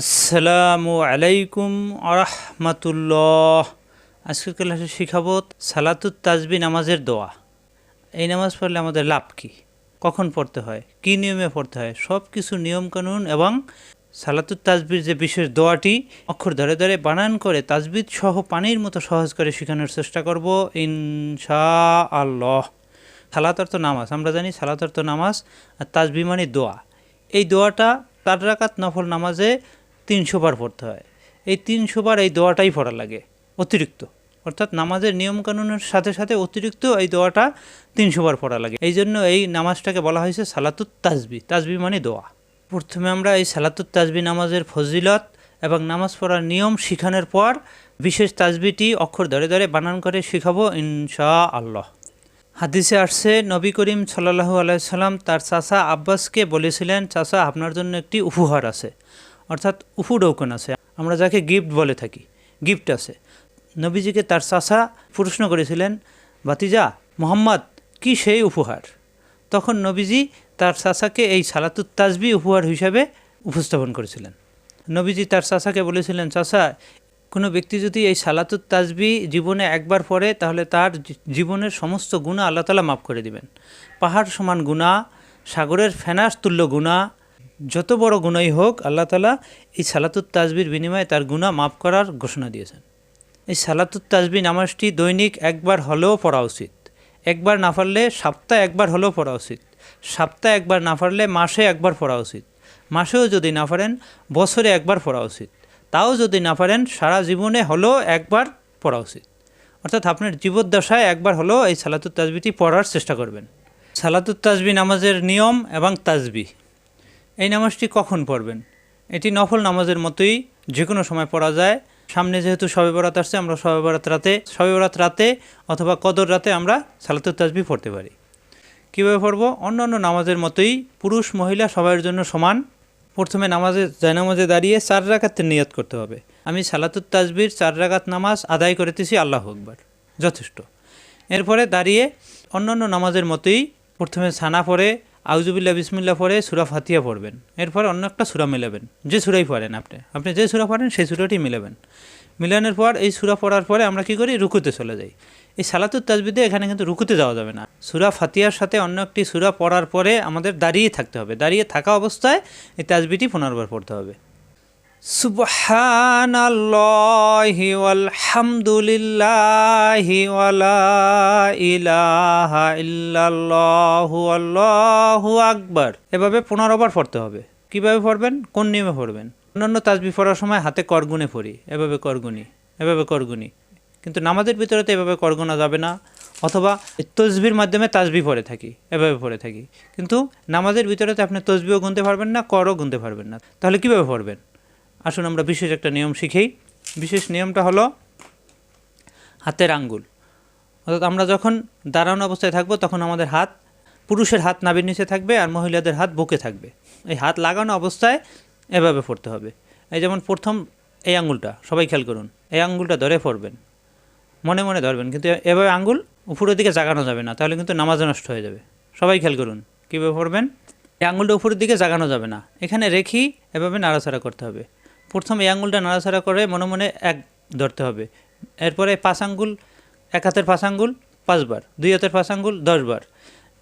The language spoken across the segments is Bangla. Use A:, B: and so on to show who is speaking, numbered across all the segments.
A: আসসালামু আলাইকুম আরহামাতুল্লাহ। আজকের ক্লাসে শিখাবো সালাতুত তাজবি নামাজের দোয়া। এই নামাজ পড়লে আমাদের লাভ কি? কখন পড়তে হয়? কী নিয়মে পড়তে হয়? সব কিছু নিয়মকানুন এবং সালাতুত তাজবির যে বিশেষ দোয়াটি অক্ষর ধরে ধরে বানান করে তাজবিদ সহ পানির মতো সহজ করে শেখানোর চেষ্টা করব ইনশা আল্লাহ সালাত নামাজ, আমরা জানি সালাত নামাজ আর তাজবি মানে দোয়া। এই দোয়াটা তার রাকাত নফল নামাজে তিনশো বার পড়তে হয়। এই তিনশো বার এই দোয়াটাই পড়া লাগে, অতিরিক্ত। অর্থাৎ নামাজের নিয়মকানুনের সাথে সাথে অতিরিক্ত এই দোয়াটা তিনশো বার পড়া লাগে। এই জন্য এই নামাজটাকে বলা হয়েছে সালাতুত তাজবি তাজবি মানে দোয়া। প্রথমে আমরা এই সালাতুত তাজবি নামাজের ফজিলত এবং নামাজ পড়ার নিয়ম শিখানোর পর বিশেষ তাজবিটি অক্ষর ধরে ধরে বানান করে শিখাবো ইনশা আল্লাহ হাদিসে আসছে, নবী করিম সাল্লাহু আলাইসাল্লাম তার চাচা আব্বাসকে বলেছিলেন, চাচা, আপনার জন্য একটি উপহার আছে। অর্থাৎ উফুডৌকন আছে। আমরা যাকে গিফট বলে থাকি, গিফট আছে। নবীজিকে তার চাচা প্রশ্ন করেছিলেন বাতিজা মোহাম্মদ কি সেই উপহার? তখন নবীজি তার চাচাকে এই সালাতুত তাজবি উপহার হিসাবে উপস্থাপন করেছিলেন। নবীজি তার চাচাকে বলেছিলেন, চাচা, কোনো ব্যক্তি যদি এই সালাতুত তাজবি জীবনে একবার পড়ে, তাহলে তার জীবনের সমস্ত গুণা আল্লাহ তালা মাফ করে দিবেন। পাহাড় সমান গুণা সাগরের ফেনাস তুল্য গুণা যত বড় গুণাই হোক, আল্লাহ তালা এই সালাতুত তাজবির বিনিময়ে তার গুণা মাফ করার ঘোষণা দিয়েছেন। এই সালাতুত তাজবি নামাজটি দৈনিক একবার হলেও পড়া উচিত। একবার না পারলে সপ্তাহে একবার হলেও পড়া উচিত। সপ্তাহে একবার না পারলে মাসে একবার পড়া উচিত। মাসেও যদি না পারেন, বছরে একবার পড়া উচিত। তাও যদি না পারেন, সারা জীবনে হলেও একবার পড়া উচিত। অর্থাৎ আপনার জীবদ্দশায় একবার হলেও এই সালাতুত তাজবিটি পড়ার চেষ্টা করবেন। সালাতুত তাজবি নামাজের নিয়ম এবং তাজবি এই নামাজটি কখন পড়বেন? এটি নফল নামাজের মতোই যে কোনো সময় পড়া যায়। সামনে যেহেতু শবে বরাত আসছে, আমরা শবে বরাত রাতে, শবে বরাত রাতে অথবা কদর রাতে আমরা সালাতুত তাজবি পড়তে পারি। কীভাবে পড়ব? অন্য অন্য নামাজের মতোই পুরুষ, মহিলা সবার জন্য সমান। প্রথমে নামাজে, জায়নামাজে দাঁড়িয়ে চার রাকাতের নিয়াত করতে হবে। আমি সালাতুত তাজবির চার রাকাত নামাজ আদায় করিতেছি, আল্লাহ আকবার। যথেষ্ট। এরপরে দাঁড়িয়ে অন্যান্য নামাজের মতোই প্রথমে ছানা পড়ে আউজুবিল্লা বিসমিল্লা পরে সুরা ফাতিয়া পড়বেন। এরপর অন্য একটা সুরা মেলাবেন। যে সুরাই পড়েন আপনি। আপনি যে সুরা পড়েন, সেই সুরাটি মেলাবেন। মিলানোর পর এই সুরা পড়ার পরে আমরা কি করি? রুকুতে চলে যাই। এই সালাতুর তাজবিদে এখানে কিন্তু রুকুতে যাওয়া যাবে না। সুরা ফাতিয়ার সাথে অন্য একটি সুরা পড়ার পরে আমাদের দাঁড়িয়ে থাকতে হবে। দাঁড়িয়ে থাকা অবস্থায় এই তাজবিটি পুনর্বার পড়তে হবে। ইল্লাল্লাহু আল্লাহু আকবার। এভাবে পনেরোবার পড়তে হবে। কীভাবে পড়বেন? কোন নিয়মে পড়বেন? অন্যান্য তাজবি পড়ার সময় হাতে করগুনে পড়ি। এভাবে করগুনি এভাবে করগুনি। কিন্তু নামাজের ভিতরে তো এভাবে করগোনা যাবে না। অথবা তসবির মাধ্যমে তাজবি পড়ে থাকি, এভাবে পড়ে থাকি। কিন্তু নামাজের ভিতরে তো আপনি তসবিও গুনতে পারবেন না, করও গুনতে পারবেন না। তাহলে কীভাবে পড়বেন? আসুন আমরা বিশেষ একটা নিয়ম শিখেই। বিশেষ নিয়মটা হলো হাতের আঙ্গুল। অর্থাৎ আমরা যখন দাঁড়ানো অবস্থায় থাকব, তখন আমাদের হাত পুরুষের হাত নাভির নিচে থাকবে আর মহিলাদের হাত বুকে থাকবে। এই হাত লাগানো অবস্থায় এভাবে পড়তে হবে। এই যেমন প্রথম এই আঙ্গুলটা, সবাই খেয়াল করুন, এই আঙ্গুলটা ধরে পড়বেন। মনে মনে ধরবেন, কিন্তু এভাবে আঙ্গুল উপরের দিকে জাগানো যাবে না, তাহলে কিন্তু নামাজ নষ্ট হয়ে যাবে। সবাই খেয়াল করুন, কীভাবে পড়বেন? এই আঙ্গুলটা উপরের দিকে জাগানো যাবে না। এখানে রেখি এভাবে নাড়াচাড়া করতে হবে। প্রথম এই আঙ্গুলটা নাড়াচাড়া করে মনে মনে এক ধরতে হবে। এরপরে পাঁচ আঙ্গুল এক হাতের পাঁচ আঙ্গুল পাঁচবার দুই হাতের পাঁচ আঙ্গুল দশবার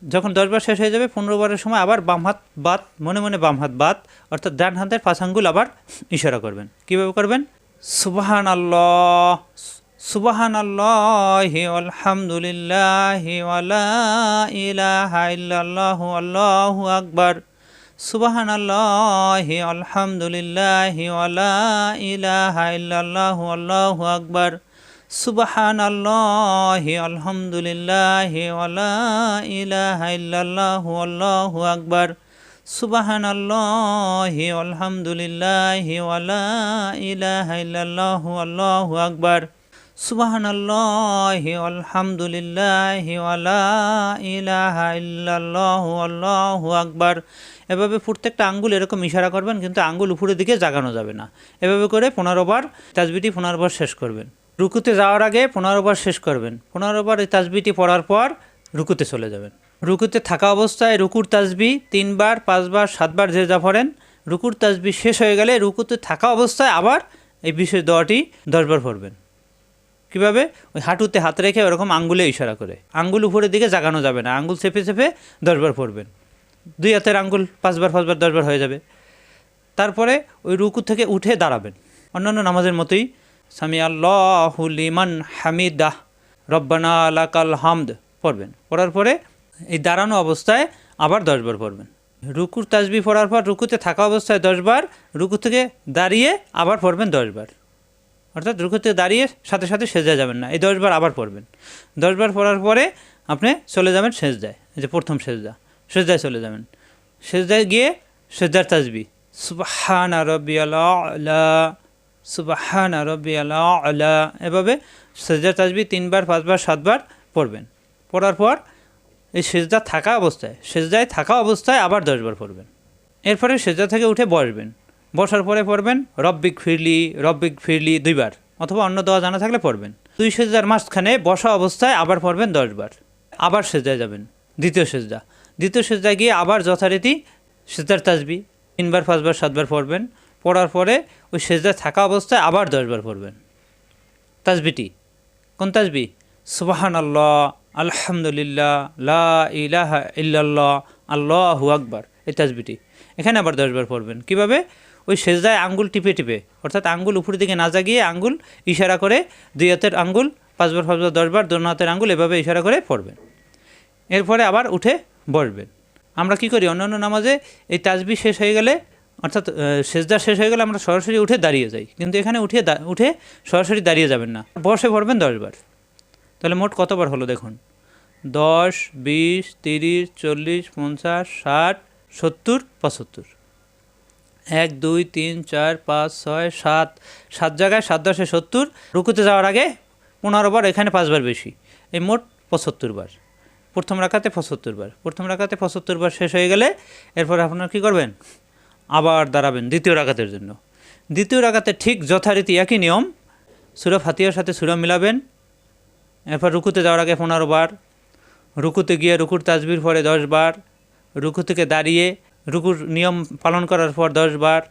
A: যখন দশবার শেষ হয়ে যাবে, পনেরো বারের সময় আবার বাম হাত বাদ, মনে মনে বাম হাত বাদ, অর্থাৎ ডান হাতের পাঁচ আঙ্গুল আবার ইশারা করবেন। কীভাবে করবেন? সুবাহান আল্লাহ সুবাহান আল্লাহি আলহামদুলিল্লাহি ওয়ালা ইলাহা ইল্লাল্লাহু, আল্লাহু আকবার। সুবাহান আল্লাহি আলহামদুলিল্লাহি ওয়ালা ইলাহা সুবাহান আল্লাহি আলহামদুলিল্লাহি আকবার সুবাহান আল্লাহি আলহামদুলিল্লাহি আকবার। সুবাহান আলহামদুলিল্লাহি আকবার। এভাবে প্রত্যেকটা আঙ্গুল এরকম ইশারা করবেন, কিন্তু আঙ্গুল উপরের দিকে জাগানো যাবে না। এভাবে করে পনেরোবার তাজবিটি পনেরোবার শেষ করবেন। রুকুতে যাওয়ার আগে পনেরোবার শেষ করবেন। পনেরোবার এই তাজবিটি পড়ার পর রুকুতে চলে যাবেন। রুকুতে থাকা অবস্থায় রুকুর তাজবি তিনবার পাঁচবার সাতবার যে যা পড়েন, রুকুর তাজবি শেষ হয়ে গেলে রুকুতে থাকা অবস্থায় আবার এই বিশেষ দোয়াটি দশবার পড়বেন। কীভাবে? ওই হাঁটুতে হাত রেখে ওরকম আঙ্গুলে ইশারা করে। আঙ্গুল উপরের দিকে জাগানো যাবে না। আঙ্গুল চেপে চেপে দশবার পড়বেন। দুই হাতের আঙ্গুল পাঁচবার পাঁচবার, দশবার হয়ে যাবে। তারপরে ওই রুকু থেকে উঠে দাঁড়াবেন। অন্যান্য নামাজের মতোই আল্লাহ লিমান হামিদাহ, রব্বানা লাকাল হামদ পড়বেন। পড়ার পরে এই দাঁড়ানো অবস্থায় আবার দশবার পড়বেন। রুকুর তাজবি পড়ার পর রুকুতে থাকা অবস্থায় দশবার, রুকু থেকে দাঁড়িয়ে আবার পড়বেন দশবার। অর্থাৎ রুকুতে দাঁড়িয়ে সাথে সাথে সেজা যাবেন না। এই দশবার আবার পড়বেন। দশবার পড়ার পরে আপনি চলে যাবেন সেজদায়। এই যে প্রথম সেজদা। সেজদায় চলে যাবেন। সেজদায় গিয়ে সেজদার তাজবি। সুবাহান আল্লাহ সুবাহান আল্লাহ এভাবে সেজদার তাজবি তিনবার, পাঁচবার, সাতবার পড়বেন। পড়ার পর এই সেজদা থাকা অবস্থায়, সেজদায় থাকা অবস্থায় আবার দশবার পড়বেন। এরপরে সেজদা থেকে উঠে বসবেন। বসার পরে পড়বেন, রব্বিক ফিরলি রব্বিক ফিরলি দুইবার, অথবা অন্য দেওয়া জানা থাকলে পড়বেন। দুই সেজদার মাঝখানে বসা অবস্থায় আবার পড়বেন দশবার, আবার সেজদায় যাবেন, দ্বিতীয় সেজদা। দ্বিতীয় সেজদায় গিয়ে আবার যথারীতি সেজদার তাজবি, তিনবার, পাঁচবার, সাতবার পড়বেন, পড়ার পরে ওই সেজদায় থাকা অবস্থায় আবার দশবার পড়বেন। তাজবিটি, কোন তাজবি? সুবাহান আল্লাহ আলহামদুলিল্লাহ, লা ইলাহা ইল্লাল্লাহ, আল্লাহু আকবার, এই তাজবিটি। এখানে আবার দশবার পড়বেন। কীভাবে? ওই সেজদায় আঙ্গুল টিপে টিপে, অর্থাৎ আঙ্গুল উপরের দিকে না জাগিয়ে আঙ্গুল ইশারা করে দুই হাতের আঙ্গুল পাঁচবার পাঁচবার দশবার দোনো হাতের আঙ্গুল এভাবে ইশারা করে পড়বেন। এরপরে আবার উঠে বসবেন। আমরা কি করি? অন্যান্য নামাজে এই তাজবি শেষ হয়ে গেলে, অর্থাৎ সেজদা শেষ হয়ে গেলে আমরা সরাসরি উঠে দাঁড়িয়ে যাই। কিন্তু এখানে উঠে উঠে সরাসরি দাঁড়িয়ে যাবেন না। বসে পড়বেন দশবার তাহলে মোট কতবার হলো দেখুন? দশ, বিশ, তিরিশ, চল্লিশ, পঞ্চাশ, ষাট, সত্তর, পঁচাত্তর। এক, দুই, তিন, চার, পাঁচ, ছয়, সাত। সাত জায়গায় সাত দশে সত্তর। রুকুতে যাওয়ার আগে পনেরো বার এখানে পাঁচবার বেশি। এই মোট পঁচাত্তর বার। প্রথম রাখাতে পঁচাত্তর বার। প্রথম রাখাতে পঁচাত্তর বার শেষ হয়ে গেলে এরপর আপনার কী করবেন? আবার দাঁড়াবেন দ্বিতীয় রাখাতের জন্য। দ্বিতীয় রাখাতে ঠিক যথারীতি একই নিয়ম। সুরা ফাতিয়ার সাথে সুরা মিলাবেন। এরপর রুকুতে যাওয়ার আগে পনেরো বার। রুকুতে গিয়ে রুকুর তাজবির পরে দশ বার। রুকু থেকে দাঁড়িয়ে রুকুর নিয়ম পালন করার পর দশ বার,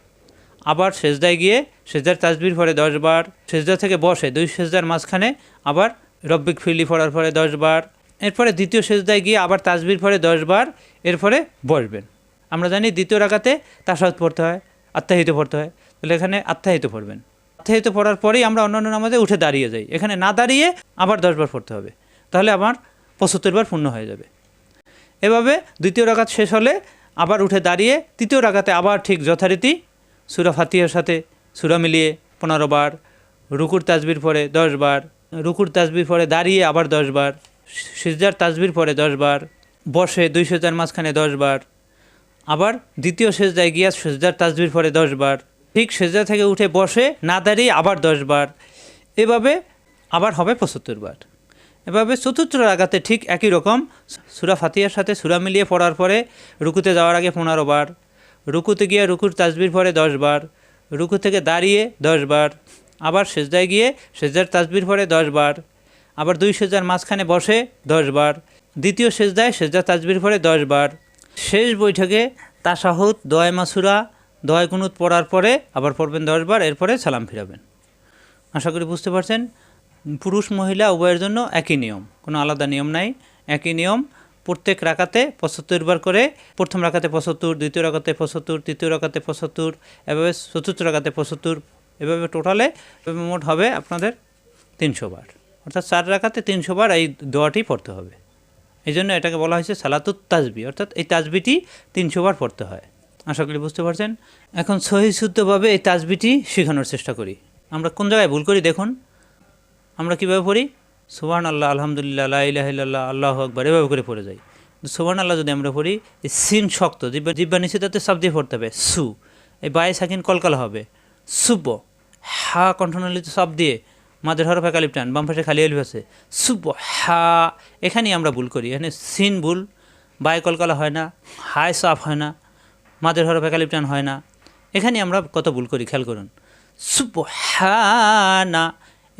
A: আবার সেজদায় গিয়ে সেজদার তাজবির পরে দশ বার, সেজদা থেকে বসে দুই সেজদার মাঝখানে আবার রব্বিক ফিরলি পড়ার পরে দশ বার, এরপরে দ্বিতীয় সেজদায় গিয়ে আবার তাজবির পরে দশ বার, এরপরে বসবেন। আমরা জানি দ্বিতীয় রাখাতে তাসাদ পড়তে হয় আত্মাহিত পড়তে হয়, তাহলে এখানে আত্মাহিত পড়বেন। আত্মাহিত পড়ার পরেই আমরা অন্যান্য নামাজে উঠে দাঁড়িয়ে যাই, এখানে না দাঁড়িয়ে আবার দশবার পড়তে হবে, তাহলে আমার পঁচাত্তর বার পূর্ণ হয়ে যাবে। এভাবে দ্বিতীয় রাগাত শেষ হলে আবার উঠে দাঁড়িয়ে তৃতীয় রাগাতে আবার ঠিক যথারীতি সুরা ফাতিহার সাথে সুরা মিলিয়ে পনেরো বার, রুকুর তাজবির পরে দশ বার, রুকুর তাজবির পরে দাঁড়িয়ে আবার দশ বার, সিজদার তাজবির পরে দশ বার, বসে দুই সেজার মাঝখানে দশ বার, আবার দ্বিতীয় সেজদায় গিয়া সেজদার তাজবির পরে দশ বার, ঠিক সেজদা থেকে উঠে বসে না দাঁড়িয়ে আবার দশ বার, এভাবে আবার হবে পঁচাত্তর বার। এভাবে চতুর্থ রাগাতে ঠিক একই রকম। সুরা ফাতিয়ার সাথে সুরা মিলিয়ে পড়ার পরে রুকুতে যাওয়ার আগে পনেরো বার, রুকুতে গিয়ে রুকুর তাজবির পরে দশ বার, রুকু থেকে দাঁড়িয়ে দশ বার, আবার সেজদায় গিয়ে সেজদার তাজবির পরে দশ বার, আবার দুই সেজদার মাঝখানে বসে দশ বার, দ্বিতীয় সেজদায় সেজদার তাজবির পরে দশ বার। শেষ বৈঠকে তাসাহুদ, দয় মাসুরা দয় কুনুত পড়ার পরে আবার পড়বেন দশ বার, এরপরে সালাম ফিরাবেন। আশা করি বুঝতে পারছেন? পুরুষ মহিলা উভয়ের জন্য একই নিয়ম, কোনো আলাদা নিয়ম নাই, একই নিয়ম, প্রত্যেক রাকাতে পঁচাত্তর বার করে, প্রথম রাকাতে পঁচাত্তর, দ্বিতীয় রাকাতে পঁচাত্তর, তৃতীয় রাকাতে পঁচাত্তর, এভাবে চতুর্থ রাকাতে পঁচাত্তর, এভাবে টোটালে মোট হবে আপনাদের তিনশো বার। অর্থাৎ চার রাকাতে তিনশো বার এই দোয়াটি পড়তে হবে। এই জন্য এটাকে বলা হয়েছে সালাতুত তাজবি অর্থাৎ এই তাজবিটি তিনশো বার পড়তে হয়। আশা করি বুঝতে পারছেন? এখন সহিশুদ্ধভাবে এই তাজবিটি শেখানোর চেষ্টা করি। আমরা কোন জায়গায় ভুল করি দেখুন। আমরা কীভাবে পড়ি? সুবান আল্লাহ আলহামদুলিল্লাহ আল্লাহ আল্লাহ আকবর, এভাবে করে পড়ে যাই। সুবান আল্লাহ যদি আমরা পড়ি, সিন শক্ত জিব্বা জিব্বা নিচে সব দিয়ে পড়তে হবে, সু। এই বায়ে সাকিন কলকালা হবে। সুব্ব, হা কণ্ঠনালিতে সব দিয়ে মাদের হরফ একালিপ টান, বাম খালি এলিফ আছে। সুব্ব, হা, এখানেই আমরা ভুল করি। এখানে সিন ভুল, বায়ে কলকালা হয় না, হায় সাফ হয় না মাদের হরফ একালিপ টান হয় না। এখানে আমরা কত ভুল করি, খেয়াল করুন। সুবহানা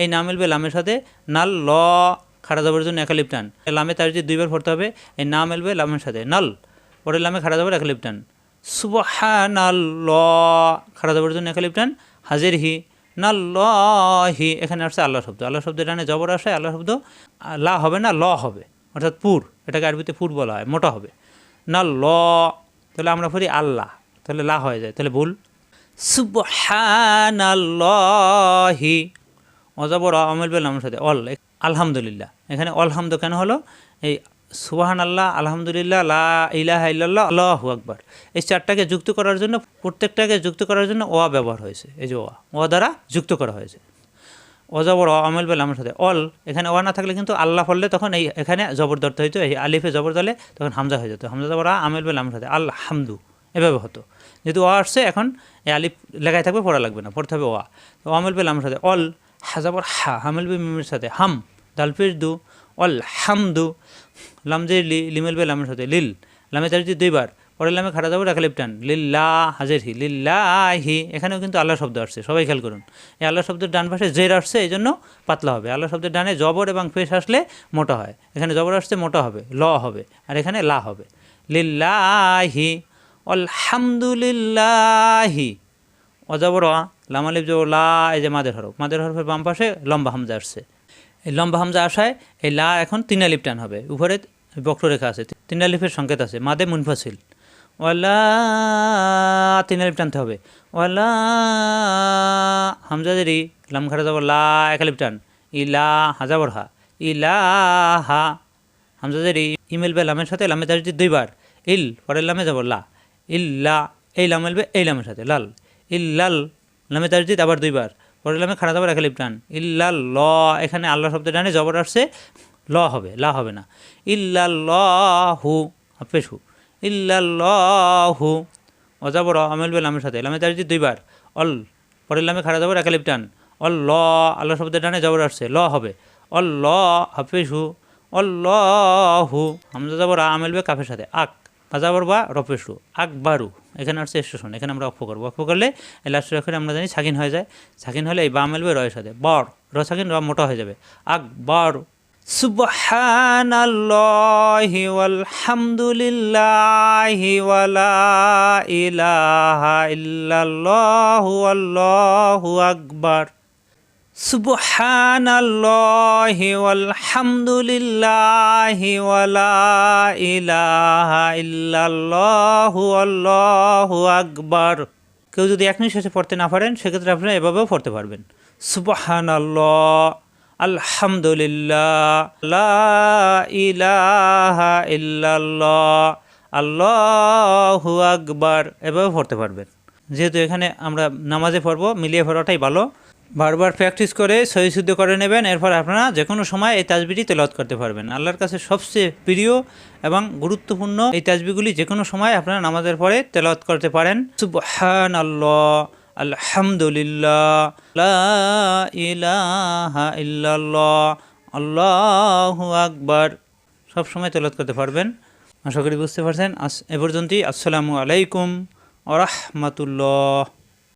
A: এই না মিলবে লামের সাথে। নাল, ল, খাড়া যাবার জন্য একালিপ টান। লামে তার যে দুইবার পড়তে হবে, এই না মিলবে লামের সাথে। নাল, পরে লামে খাড়া যাবার একালিপ টান। সুবহানাল্লাহ খাড়া জবর জন্য একালিপ টান। হাজির হি না ল, হি, এখানে আসছে আল্লাহ শব্দ। আল্লাহ শব্দ ডানে জবর আসে, আল্লাহ শব্দ, লা হবে না, ল হবে। অর্থাৎ পুর, এটাকে আরবিতে পুর বলা হয়, মোটা হবে। না ল, তাহলে আমরা পড়ি আল্লাহ, তাহলে লা হয়ে যায়, তাহলে ভুল। সুবহানাল্লাহি অজাবর আমল বেল আমার সাথে, অল আলহামদুলিল্লাহ। এখানে অলহামদ কেন হলো? এই সুবাহান আল্লাহ আলহামদুলিল্লাহ, লা ইলাহা ইল্লাল্লাহ, আল্লাহু আকবার। এই চারটাকে যুক্ত করার জন্য, প্রত্যেকটাকে যুক্ত করার জন্য ওয়া ব্যবহার হয়েছে। এই যে ওয়া দ্বারা যুক্ত করা হয়েছে। অজবর আমল বেল আমার সাথে, অল, এখানে ওয়া না থাকলে কিন্তু আল্লাহ পড়লে তখন এই, এখানে জবর ধরতে হইতো, এই আলিফে জবর দলে তখন হামজা হয়ে যেত। হামজা জবর আমেল বেল আমার সাথে আল হামদু এভাবে হতো। যেহেতু ওয়া আসছে, এখন এই আলিফ লেখায় থাকবে, পড়া লাগবে না, পড়তে হবে ওয়া। তো আমল বেল আমার সাথে, অল হাজাবর হা, হামেল বি মিমের সাথে, হাম দালফির দু, অল হাম হামদু লামজে লি, লিমেল বে লামের সাথে, লিল, লামে তার দুইবার পরে লামে খাড়া যাব রাখা লিপটান লিল্লা হাজের হি লিল্লাহি, এখানেও কিন্তু আল্লাহ শব্দ আসছে, সবাই খেয়াল করুন। এই আল্লাহ শব্দের ডান পাশে জের আসছে, এই জন্য পাতলা হবে। আল্লাহ শব্দের ডানে জবর এবং পেশ আসলে মোটা হয়। এখানে জবর আসছে, মোটা হবে, ল হবে, আর এখানে লা হবে। লিল্লাহি আলহামদুলিল্লাহি অজবর লামালিপ জবর লা, এই যে মাদের হরফ। মাদের হরফের বাম পাশে লম্বা হামজা আসছে। এই লম্বা হামজা আসায় এই লা এখন তিন আলিপ টান হবে। উপরে বক্ররেখা আছে তিন আলিফের সংকেত আছে, মাদে মুনফাসিল। ওয়ালা তিন আলিপ টানতে হবে। ওয়ালা হামজা দেরি লাম যাব লা, এক আলিপ টান। ইলা হাজাবর হা ইলাহা হামজা দেরি ইমেল বে লামের সাথে, লামে তার দুইবার। ইল, পরের লামে যাব লা। ইল্লা এই লামেল বে এই লামের সাথে, লাল। ইল্লাল লামে তারজিদ আবার দুইবার। পরের লামে খাড়া দাবার একালিপ টান। ইল্লা ল, এখানে আল্লাহ শব্দ ডানে জবর আসছে, ল হবে, লা হবে না। ইল্লাল্লাহু হাফেশু ইল্লাল্লাহু অজাবর, আমেল বে লামের সাথে। লামে তারজিদ দুইবার। অল, পরের লামে খাড়া দাবার একালিপ টান। অল ল আল্লাহ শব্দের ডানে জবর আসছে, ল হবে। অল ল হাফেশু অল্লাহু হামজা যাবর আমেল বে কাফের সাথে। আক বাজাবর বা রপেশু আকবারু। এখানে আসছে স্টেশন, এখানে আমরা অক্ষ করব। অক্ষ করলে লাস্টের অক্ষরে আমরা জানি সাকিন হয়ে যায়। সাকিন হলে এই বা মেলবে রয়ের সাথে। বর, র সাকিন, র মোটা হয়ে যাবে। আকবর। সুবহানাল্লাহি ওয়ালহামদুলিল্লাহি আকবর। ইল্লাল্লাহু আল্লাহু আকবার সুবহানাল্লাহি ওয়ালহামদুলিল্লাহি ওয়ালা ইলাহা ইল্লাল্লাহু আল্লাহু আকবার। কেউ যদি এক নিঃশ্বাসে পড়তে না পারেন, সেক্ষেত্রে আপনারা এভাবেও পড়তে পারবেন। সুবহানাল্লাহ, আলহামদুলিল্লাহ ইলাহা আল্লাহু আকবার এভাবে পড়তে পারবেন। যেহেতু এখানে আমরা নামাজে পড়ব, মিলিয়ে পড়াটাই ভালো। বারবার প্র্যাকটিস করে সহি করে নেবেন, এরপর আপনারা যে কোনো সময় এই তাজবিটি তেলাওয়াত করতে পারবেন। আল্লাহর কাছে সবচেয়ে প্রিয় এবং গুরুত্বপূর্ণ এই তাজবিগুলি যে কোনো সময় আপনারা নামাজের পরে তেলাওয়াত করতে পারেন। সুবহান আল্লাহ আলহামদুলিল্লাহ ইলাহা ইল্লাল্লাহ, আল্লাহু আকবার, সব সময় তেলাওয়াত করতে পারবেন। আশা করি বুঝতে পারছেন। আস এ পর্যন্তই। আসসালামু আলাইকুম আ রহমতুল্লাহ।